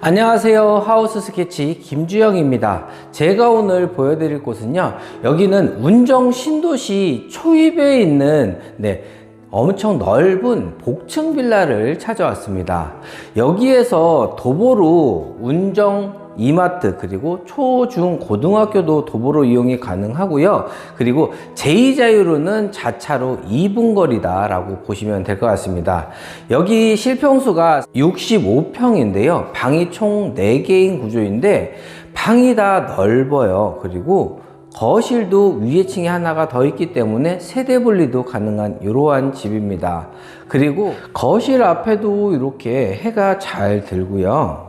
안녕하세요. 하우스 스케치 김주영입니다. 제가 오늘 보여드릴 곳은요. 여기는 운정 신도시 초입에 있는 네, 엄청 넓은 복층 빌라를 찾아왔습니다. 여기에서 도보로 운정 이마트 그리고 초, 중, 고등학교도 도보로 이용이 가능하고요. 그리고 제2자유로는 자차로 2분 거리다 라고 보시면 될 것 같습니다. 여기 실평수가 65평인데요. 방이 총 4개인 구조인데 방이 다 넓어요. 그리고 거실도 위에 층에 하나가 더 있기 때문에 세대 분리도 가능한 이러한 집입니다. 그리고 거실 앞에도 이렇게 해가 잘 들고요.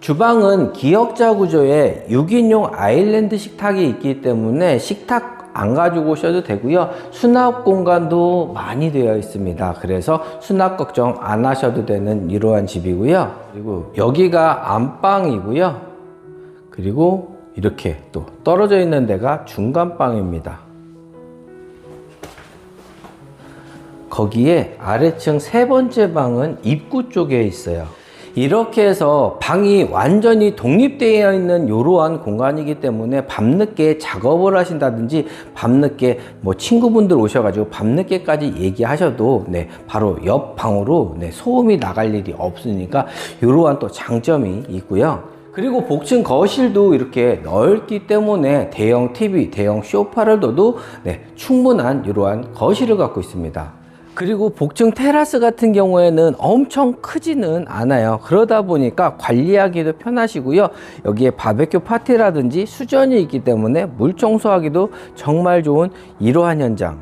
주방은 기역자 구조의 6인용 아일랜드 식탁이 있기 때문에 식탁 안 가지고 오셔도 되고요. 수납 공간도 많이 되어 있습니다. 그래서 수납 걱정 안 하셔도 되는 이러한 집이고요. 그리고 여기가 안방이고요. 그리고 이렇게 또 떨어져 있는 데가 중간방입니다. 거기에 아래층 세 번째 방은 입구 쪽에 있어요. 이렇게 해서 방이 완전히 독립되어 있는 이러한 공간이기 때문에 밤늦게 작업을 하신다든지 밤늦게 뭐 친구분들 오셔가지고 밤늦게까지 얘기하셔도 네 바로 옆 방으로 네 소음이 나갈 일이 없으니까 이러한 또 장점이 있고요. 그리고 복층 거실도 이렇게 넓기 때문에 대형 TV, 대형 소파를 둬도 네, 충분한 이러한 거실을 갖고 있습니다. 그리고 복층 테라스 같은 경우에는 엄청 크지는 않아요. 그러다 보니까 관리하기도 편하시고요. 여기에 바베큐 파티라든지 수전이 있기 때문에 물 청소하기도 정말 좋은 이러한 현장.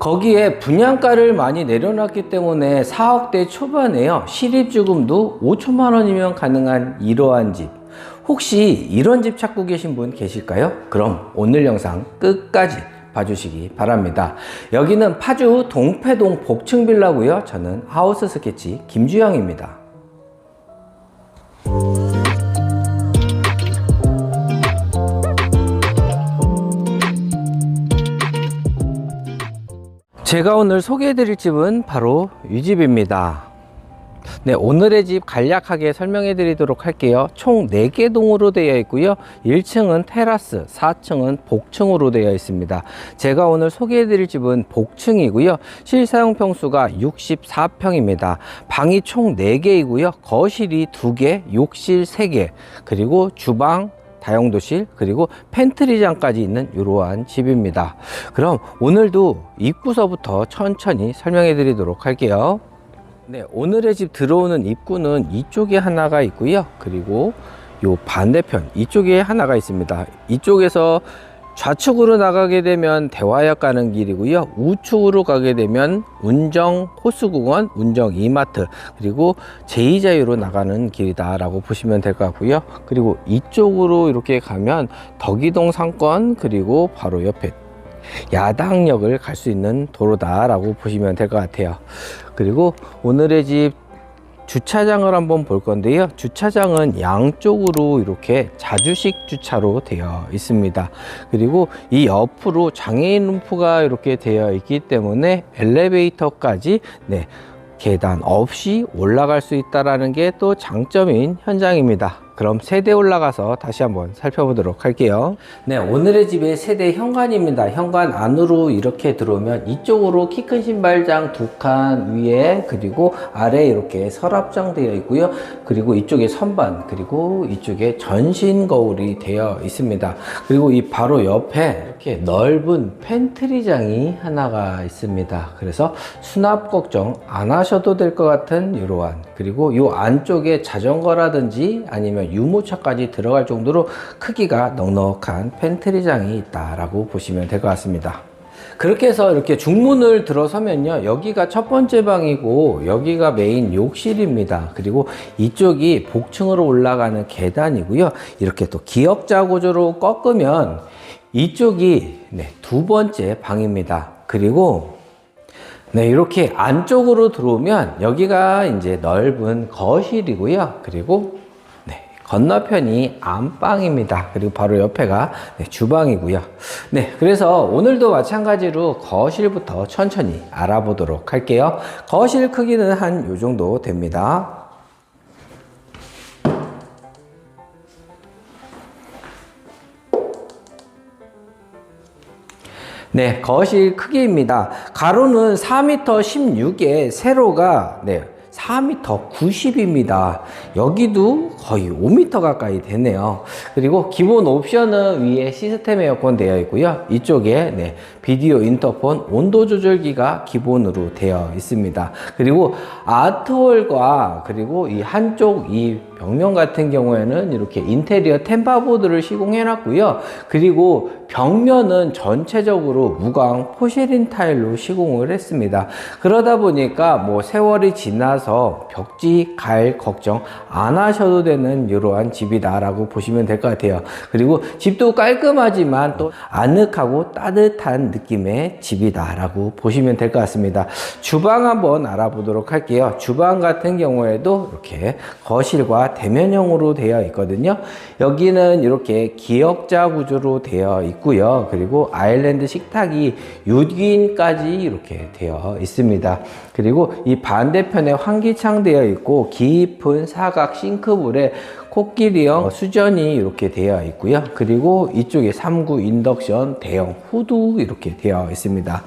거기에 분양가를 많이 내려놨기 때문에 4억대 초반에요. 실입주금도 5천만 원이면 가능한 이러한 집. 혹시 이런 집 찾고 계신 분 계실까요? 그럼 오늘 영상 끝까지 봐주시기 바랍니다. 여기는 파주 동패동 복층 빌라고요. 저는 하우스 스케치 김주영입니다. 제가 오늘 소개해드릴 집은 바로 이 집입니다. 네, 오늘의 집 간략하게 설명해 드리도록 할게요. 총 4개 동으로 되어 있고요. 1층은 테라스, 4층은 복층으로 되어 있습니다. 제가 오늘 소개해 드릴 집은 복층이고요. 실사용 평수가 64평입니다. 방이 총 4개이고요. 거실이 2개, 욕실 3개, 그리고 주방, 다용도실 그리고 팬트리장까지 있는 이러한 집입니다. 그럼 오늘도 입구서부터 천천히 설명해 드리도록 할게요. 네, 오늘의 집 들어오는 입구는 이쪽에 하나가 있고요. 그리고 요 반대편 이쪽에 하나가 있습니다. 이쪽에서 좌측으로 나가게 되면 대화역 가는 길이고요. 우측으로 가게 되면 운정 호수공원, 운정 이마트, 그리고 제2자유로 나가는 길이다라고 보시면 될 것 같고요. 그리고 이쪽으로 이렇게 가면 덕이동 상권, 그리고 바로 옆에 야당역을 갈 수 있는 도로다라고 보시면 될 것 같아요. 그리고 오늘의 집 주차장을 한번 볼 건데요. 주차장은 양쪽으로 이렇게 자주식 주차로 되어 있습니다. 그리고 이 옆으로 장애인 룸프가 이렇게 되어 있기 때문에 엘리베이터까지 네, 계단 없이 올라갈 수 있다라는 게또 장점인 현장입니다. 그럼 세대 올라가서 다시 한번 살펴보도록 할게요. 네, 오늘의 집의 세대 현관입니다. 현관 안으로 이렇게 들어오면 이쪽으로 키 큰 신발장 두 칸 위에 그리고 아래 이렇게 서랍장 되어 있고요. 그리고 이쪽에 선반 그리고 이쪽에 전신 거울이 되어 있습니다. 그리고 이 바로 옆에 이렇게 넓은 팬트리장이 하나가 있습니다. 그래서 수납 걱정 안 하셔도 될 것 같은 이러한 그리고 이 안쪽에 자전거라든지 아니면 유모차까지 들어갈 정도로 크기가 넉넉한 팬트리장이 있다라고 보시면 될 것 같습니다. 그렇게 해서 이렇게 중문을 들어서면요. 여기가 첫 번째 방이고 여기가 메인 욕실입니다. 그리고 이쪽이 복층으로 올라가는 계단이고요. 이렇게 또 기역자 구조로 꺾으면 이쪽이 네, 두 번째 방입니다. 그리고 네, 이렇게 안쪽으로 들어오면 여기가 이제 넓은 거실이고요. 그리고 네, 건너편이 안방입니다. 그리고 바로 옆에가 네, 주방이고요. 네, 그래서 오늘도 마찬가지로 거실부터 천천히 알아보도록 할게요. 거실 크기는 한 요 정도 됩니다. 네, 거실 크기입니다. 가로는 4m 16에 세로가 네, 4m 90입니다. 여기도 거의 5m 가까이 되네요. 그리고 기본 옵션은 위에 시스템 에어컨 되어 있고요. 이쪽에 네, 비디오 인터폰 온도 조절기가 기본으로 되어 있습니다. 그리고 아트홀과 그리고 이 한쪽 이 벽면 같은 경우에는 이렇게 인테리어 템바보드를 시공해 놨고요. 그리고 벽면은 전체적으로 무광 포시린 타일로 시공을 했습니다. 그러다 보니까 뭐 세월이 지나서 벽지 갈 걱정 안 하셔도 되는 이러한 집이다라고 보시면 될 것 같아요. 그리고 집도 깔끔하지만 또 아늑하고 따뜻한 느낌의 집이다라고 보시면 될 것 같습니다. 주방 한번 알아보도록 할게요. 주방 같은 경우에도 이렇게 거실과 대면형으로 되어 있거든요. 여기는 이렇게 기역자 구조로 되어 있고요. 그리고 아일랜드 식탁이 6인까지 이렇게 되어 있습니다. 그리고 이 반대편에 환기창 되어 있고 깊은 사각 싱크볼에 코끼리형 수전이 이렇게 되어 있고요. 그리고 이쪽에 3구 인덕션 대형 후드 이렇게 되어 있습니다.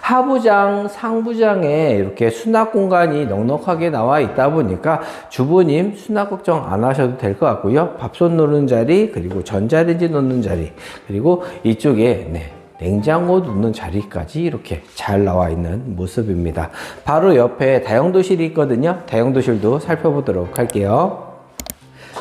하부장, 상부장에 이렇게 수납 공간이 넉넉하게 나와 있다 보니까 주부님 수납 걱정 안 하셔도 될 것 같고요. 밥솥 놓는 자리, 그리고 전자레인지 놓는 자리, 그리고 이쪽에 네, 냉장고 놓는 자리까지 이렇게 잘 나와 있는 모습입니다. 바로 옆에 다용도실이 있거든요. 다용도실도 살펴보도록 할게요.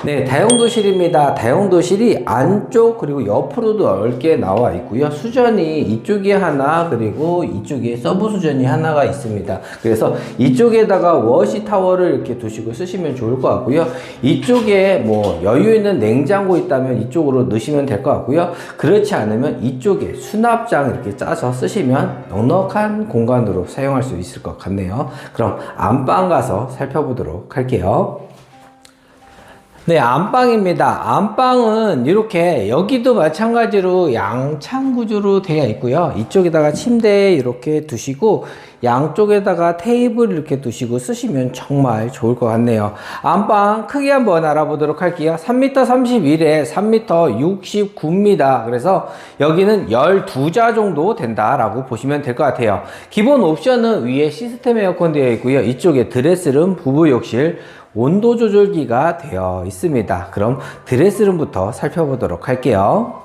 네, 다용도실입니다. 다용도실이 안쪽 그리고 옆으로도 넓게 나와 있고요. 수전이 이쪽에 하나 그리고 이쪽에 서브 수전이 하나가 있습니다. 그래서 이쪽에다가 워시 타워를 이렇게 두시고 쓰시면 좋을 것 같고요. 이쪽에 뭐 여유 있는 냉장고 있다면 이쪽으로 넣으시면 될 것 같고요. 그렇지 않으면 이쪽에 수납장 이렇게 짜서 쓰시면 넉넉한 공간으로 사용할 수 있을 것 같네요. 그럼 안방 가서 살펴보도록 할게요. 네, 안방입니다. 안방은 이렇게 여기도 마찬가지로 양창 구조로 되어 있고요. 이쪽에다가 침대 이렇게 두시고 양쪽에다가 테이블 이렇게 두시고 쓰시면 정말 좋을 것 같네요. 안방 크기 한번 알아보도록 할게요. 3m 31에 3m 69입니다. 그래서 여기는 12자 정도 된다라고 보시면 될 것 같아요. 기본 옵션은 위에 시스템 에어컨 되어 있고요. 이쪽에 드레스룸, 부부 욕실, 온도 조절기가 되어 있습니다. 그럼 드레스룸부터 살펴보도록 할게요.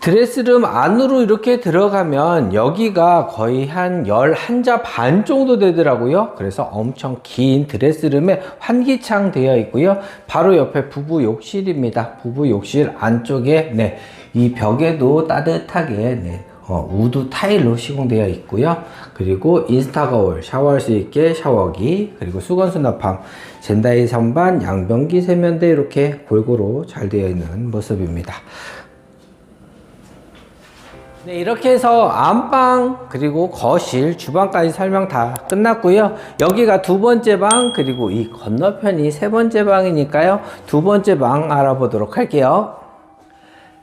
드레스룸 안으로 이렇게 들어가면 여기가 거의 한 11자 반 정도 되더라고요. 그래서 엄청 긴 드레스룸에 환기창 되어 있고요. 바로 옆에 부부 욕실입니다. 부부 욕실 안쪽에 네, 이 벽에도 따뜻하게 네, 어, 우드 타일로 시공되어 있고요. 그리고 인스타 거울, 샤워할 수 있게 샤워기, 그리고 수건 수납함, 젠다이 선반, 양변기 세면대 이렇게 골고루 잘 되어 있는 모습입니다. 네, 이렇게 해서 안방, 그리고 거실, 주방까지 설명 다 끝났고요. 여기가 두 번째 방, 그리고 이 건너편이 세 번째 방이니까요. 두 번째 방 알아보도록 할게요.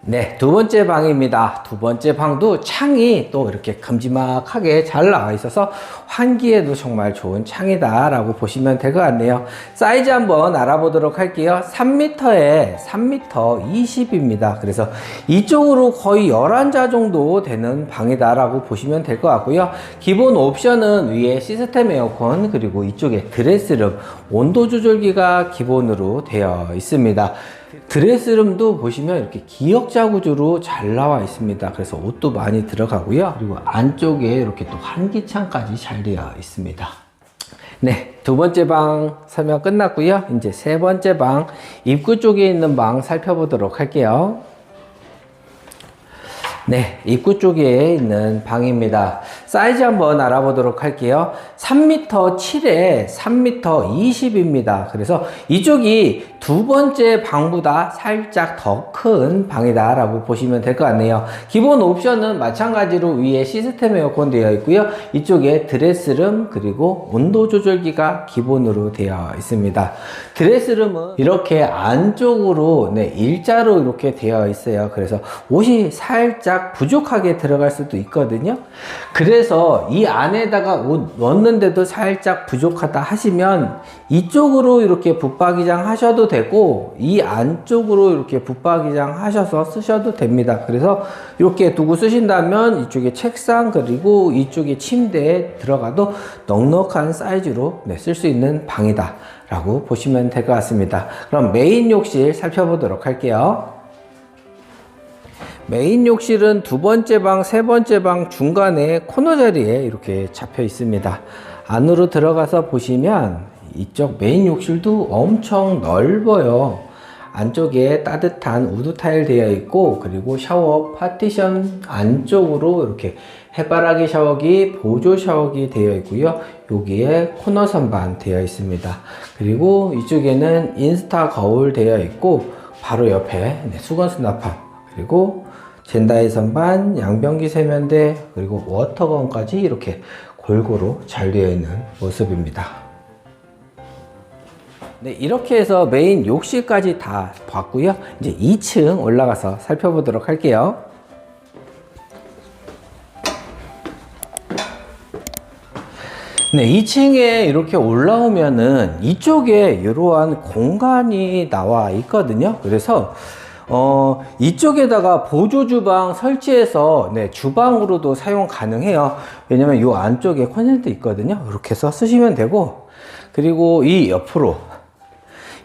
네, 두 번째 방입니다. 두 번째 방도 창이 또 이렇게 큼지막하게 잘 나와 있어서 환기에도 정말 좋은 창이다라고 보시면 될 것 같네요. 사이즈 한번 알아보도록 할게요. 3m에 3m 20입니다. 그래서 이쪽으로 거의 11자 정도 되는 방이다라고 보시면 될 것 같고요. 기본 옵션은 위에 시스템 에어컨 그리고 이쪽에 드레스룸 온도 조절기가 기본으로 되어 있습니다. 드레스룸도 보시면 이렇게 기역자 구조로 잘 나와 있습니다. 그래서 옷도 많이 들어가고요. 그리고 안쪽에 이렇게 또 환기창까지 잘 되어 있습니다. 네, 두 번째 방 설명 끝났고요. 이제 세 번째 방 입구 쪽에 있는 방 살펴보도록 할게요. 네, 입구 쪽에 있는 방입니다. 사이즈 한번 알아보도록 할게요. 3m 7에 3m 20입니다. 그래서 이쪽이 두 번째 방보다 살짝 더 큰 방이다 라고 보시면 될 것 같네요. 기본 옵션은 마찬가지로 위에 시스템 에어컨 되어 있고요. 이쪽에 드레스룸 그리고 온도 조절기가 기본으로 되어 있습니다. 드레스룸은 이렇게 안쪽으로 네, 일자로 이렇게 되어 있어요. 그래서 옷이 살짝 부족하게 들어갈 수도 있거든요. 그래 그래서 이 안에다가 옷 넣었는데도 살짝 부족하다 하시면 이쪽으로 이렇게 붙박이장 하셔도 되고 이 안쪽으로 이렇게 붙박이장 하셔서 쓰셔도 됩니다. 그래서 이렇게 두고 쓰신다면 이쪽에 책상 그리고 이쪽에 침대에 들어가도 넉넉한 사이즈로 네, 쓸수 있는 방이다 라고 보시면 될 것 같습니다. 그럼 메인 욕실 살펴보도록 할게요. 메인 욕실은 두 번째 방, 세 번째 방 중간에 코너 자리에 이렇게 잡혀 있습니다. 안으로 들어가서 보시면 이쪽 메인 욕실도 엄청 넓어요. 안쪽에 따뜻한 우드 타일 되어 있고 그리고 샤워 파티션 안쪽으로 이렇게 해바라기 샤워기, 보조 샤워기 되어 있고요. 여기에 코너 선반 되어 있습니다. 그리고 이쪽에는 인스타 거울 되어 있고 바로 옆에 네, 수건 수납함 그리고 젠다이 선반, 양변기 세면대, 그리고 워터건까지 이렇게 골고루 잘 되어 있는 모습입니다. 네, 이렇게 해서 메인 욕실까지 다 봤고요. 이제 2층 올라가서 살펴보도록 할게요. 네, 2층에 이렇게 올라오면은 이쪽에 이러한 공간이 나와 있거든요. 그래서 어, 이쪽에다가 보조 주방 설치해서 네, 주방으로도 사용 가능해요. 왜냐면 이 안쪽에 콘센트 있거든요. 이렇게 해서 쓰시면 되고 그리고 이 옆으로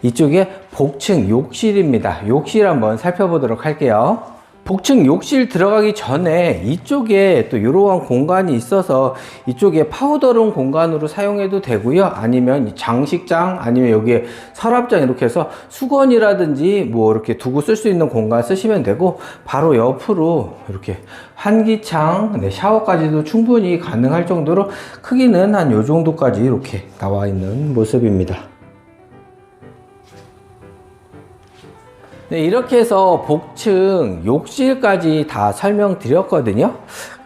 이쪽에 복층 욕실입니다. 욕실 한번 살펴보도록 할게요. 복층 욕실 들어가기 전에 이쪽에 또 이러한 공간이 있어서 이쪽에 파우더룸 공간으로 사용해도 되고요. 아니면 이 장식장 아니면 여기에 서랍장 이렇게 해서 수건이라든지 뭐 이렇게 두고 쓸 수 있는 공간 쓰시면 되고 바로 옆으로 이렇게 환기창, 네, 샤워까지도 충분히 가능할 정도로 크기는 한 요 정도까지 이렇게 나와 있는 모습입니다. 네, 이렇게 해서 복층 욕실까지 다 설명드렸거든요.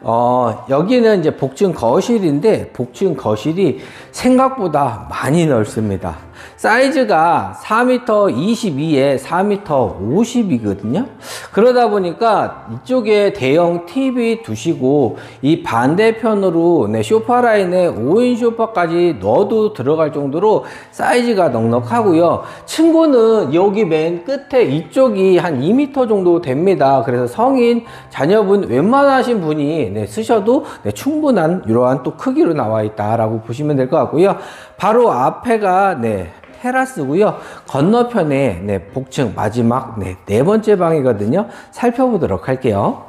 어, 여기는 이제 복층 거실인데 복층 거실이 생각보다 많이 넓습니다. 사이즈가 4m 22에 4m 50이거든요. 그러다 보니까 이쪽에 대형 TV 두시고 이 반대편으로 네, 쇼파 라인에 5인 쇼파까지 넣어도 들어갈 정도로 사이즈가 넉넉하고요. 층고는 여기 맨 끝에 이쪽이 한 2m 정도 됩니다. 그래서 성인 자녀분 웬만하신 분이 네, 쓰셔도 네, 충분한 이러한 또 크기로 나와 있다라고 보시면 될 것 같고요. 바로 앞에가 네, 테라스고요. 건너편에 네, 복층 마지막 네, 네 번째 방이거든요. 살펴보도록 할게요.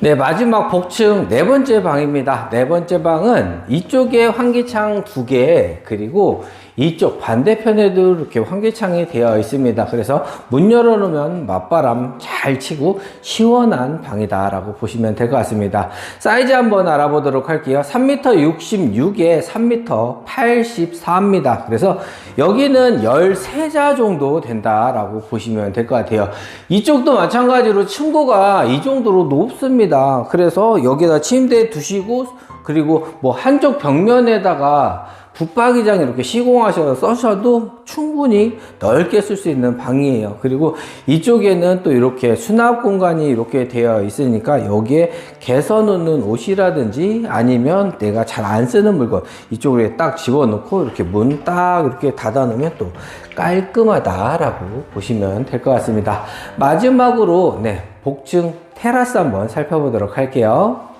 네, 마지막 복층 네 번째 방입니다. 네 번째 방은 이쪽에 환기창 두 개, 그리고 이쪽 반대편에도 이렇게 환기창이 되어 있습니다. 그래서 문 열어놓으면 맞바람 잘 치고 시원한 방이다라고 보시면 될 것 같습니다. 사이즈 한번 알아보도록 할게요. 3m 66에 3m 84입니다. 그래서 여기는 13자 정도 된다라고 보시면 될 것 같아요. 이쪽도 마찬가지로 층고가 이 정도로 높습니다. 그래서 여기다 침대 두시고 그리고 뭐 한쪽 벽면에다가 붙박이장 이렇게 시공하셔서 써셔도 충분히 넓게 쓸 수 있는 방이에요. 그리고 이쪽에는 또 이렇게 수납 공간이 이렇게 되어 있으니까 여기에 개선 놓는 옷이라든지 아니면 내가 잘 안 쓰는 물건 이쪽으로 딱 집어넣고 이렇게 문 딱 이렇게 닫아 놓으면 또 깔끔하다라고 보시면 될 것 같습니다. 마지막으로 네, 복층 테라스 한번 살펴보도록 할게요.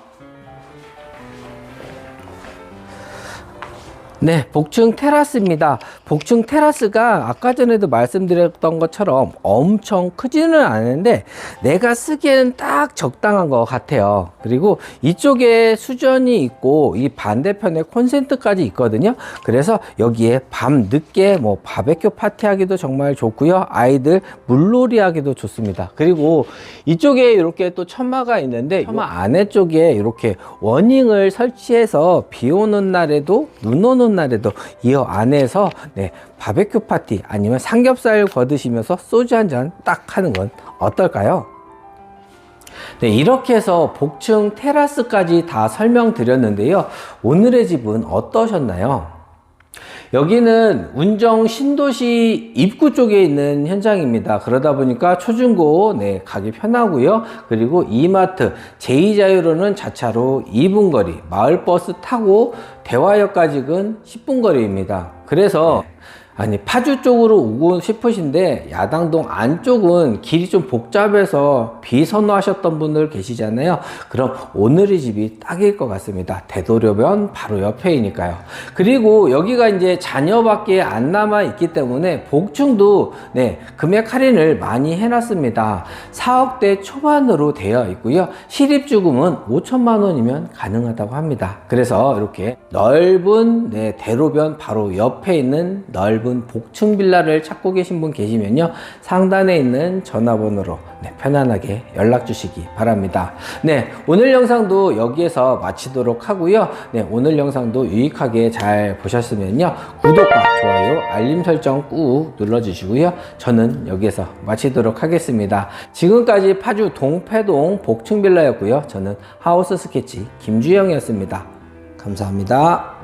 네, 복층 테라스입니다. 복층 테라스가 아까 전에도 말씀드렸던 것처럼 엄청 크지는 않은데 내가 쓰기에는 딱 적당한 것 같아요. 그리고 이쪽에 수전이 있고 이 반대편에 콘센트까지 있거든요. 그래서 여기에 밤 늦게 뭐 바베큐 파티하기도 정말 좋고요. 아이들 물놀이 하기도 좋습니다. 그리고 이쪽에 이렇게 또 천마가 있는데 천마 안에 쪽에 이렇게 워닝을 설치해서 비 오는 날에도 눈 오는 날에도 이 안에서 네, 바베큐 파티 아니면 삼겹살 거드시면서 소주 한 잔 딱 하는 건 어떨까요? 네, 이렇게 해서 복층 테라스까지 다 설명드렸는데요. 오늘의 집은 어떠셨나요? 여기는 운정 신도시 입구 쪽에 있는 현장입니다. 그러다 보니까 초중고 네, 가기 편하고요. 그리고 이마트, 제2자유로는 자차로 2분 거리, 마을버스 타고 대화역까지는 10분 거리입니다. 그래서 아니 파주 쪽으로 오고 싶으신데 야당동 안쪽은 길이 좀 복잡해서 비선호하셨던 분들 계시잖아요. 그럼 오늘의 집이 딱일 것 같습니다. 되도려면 바로 옆에이니까요. 그리고 여기가 이제 자녀밖에 안 남아 있기 때문에 복층도 네 금액 할인을 많이 해놨습니다. 4억대 초반으로 되어 있고요. 실입주금은 5천만 원이면 가능하다고 합니다. 그래서 이렇게 넓은 네, 대로변 바로 옆에 있는 넓은 복층 빌라를 찾고 계신 분 계시면요. 상단에 있는 전화번호로 네, 편안하게 연락 주시기 바랍니다. 네, 오늘 영상도 여기에서 마치도록 하고요. 네, 오늘 영상도 유익하게 잘 보셨으면요. 구독과 좋아요, 알림 설정 꾹 눌러주시고요. 저는 여기에서 마치도록 하겠습니다. 지금까지 파주 동패동 복층 빌라였고요. 저는 하우스 스케치 김주영이었습니다. 감사합니다.